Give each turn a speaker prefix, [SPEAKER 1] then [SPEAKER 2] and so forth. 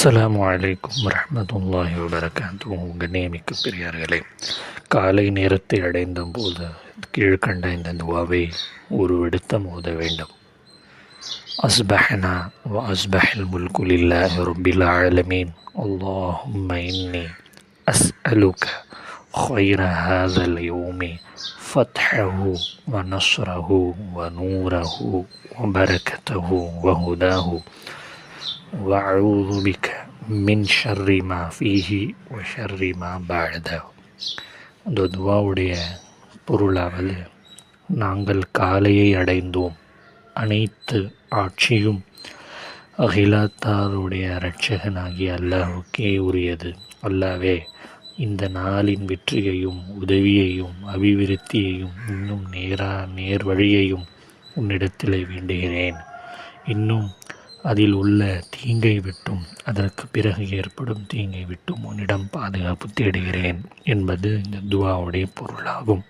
[SPEAKER 1] அஸ்ஸலாமு அலைக்கும் வரஹ்மத்துல்லாஹி வபரகாத்துஹு கண்ணியமிக்க பெரியார்களே காலை நேரத்தை அடைந்த போது கீழ்கண்ட இந்த துவாவை ஒரு விடுத்த மோத வேண்டும் அஸ்பஹனா வ அஸ்பஹல் முல்கு லில்லாஹி ரப்பில் ஆலமீன் அல்லாஹும்ம இன்னி அஸ்அலுக خير هذا اليوم فتحه ونصره ونوره وبركته وهداه وأعوذ بك من شر ما فيه وشر ما بعده அந்த துவாவுடைய பொருளாவது நாங்கள் காலையை அடைந்தோம் அனைத்து ஆட்சியும் அகிலாத்தாருடைய இரட்சகனாகிய அல்லாஹுக்கே உரியது அல்லாவே இந்த நாளின் வெற்றியையும் உதவியையும் அபிவிருத்தியையும் இன்னும் நேரா நேர் வழியையும் உன்னிடத்தில் வேண்டுகிறேன் இன்னும் அதில் உள்ள தீங்கை விட்டும் அதற்கு பிறகு ஏற்படும் தீங்கை விட்டும் உன்னிடம் பாதுகாப்பு தேடுகிறேன் என்பது இந்த துவாவுடைய பொருளாகும்.